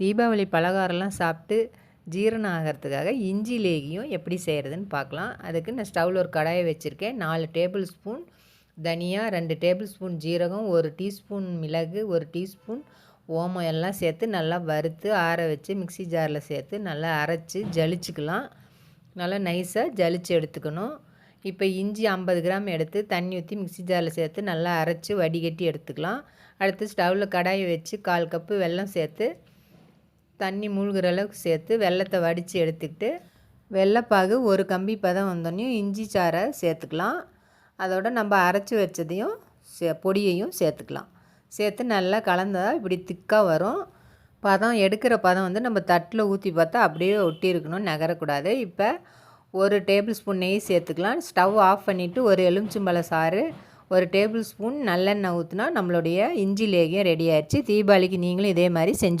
தீபாவளி பலகாரம்லாம் சாப்பிட்டு ஜீரணம் ஆகிறதுக்காக இஞ்சி லேகியும் எப்படி செய்கிறதுன்னு பார்க்கலாம். அதுக்கு நான் ஸ்டவ்வில் ஒரு கடாயை வச்சுருக்கேன். நாலு டேபிள் ஸ்பூன் தனியா ரெண்டு டேபிள் ஸ்பூன் ஜீரகம் ஒரு டீஸ்பூன் மிளகு ஒரு டீஸ்பூன் ஓமம் எல்லாம் சேர்த்து நல்லா வறுத்து ஆற வச்சு மிக்சி ஜாரில் சேர்த்து நல்லா அரைச்சி ஜலிச்சுக்கலாம். நல்லா நைஸாக ஜலிச்சு எடுத்துக்கணும். இப்போ இஞ்சி ஐம்பது கிராம் எடுத்து தண்ணி ஊற்றி மிக்சி ஜாரில் சேர்த்து நல்லா அரைச்சி வடிகட்டி எடுத்துக்கலாம். அடுத்து ஸ்டவ்வில் கடாயை வச்சு கால் கப்பு வெல்லம் சேர்த்து தண்ணி மூழ்கிற அளவுக்கு சேர்த்து வெள்ளத்தை வடித்து எடுத்துக்கிட்டு வெள்ளைப்பாகு ஒரு கம்பி பதம் வந்தோடனையும் இஞ்சி சாறை சேர்த்துக்கலாம். அதோட நம்ம அரைச்சி வச்சதையும் சே பொடியையும் சேர்த்துக்கலாம். சேர்த்து நல்லா கலந்ததாக இப்படி திக்காக வரும். பதம் எடுக்கிற பதம் வந்து நம்ம தட்டில் ஊற்றி பார்த்தா அப்படியே ஒட்டி இருக்கணும் நகரக்கூடாது. இப்போ ஒரு டேபிள் ஸ்பூன் நெய் சேர்த்துக்கலாம். ஸ்டவ் ஆஃப் பண்ணிவிட்டு ஒரு எலுமிச்சம்பழ சாறு ஒரு டேபிள் ஸ்பூன் நல்லெண்ணெய் ஊற்றினா நம்மளுடைய இஞ்சி லேகியம் ரெடி ஆயிடுச்சு. தீபாவளிக்கு நீங்களும் இதே மாதிரி செஞ்சு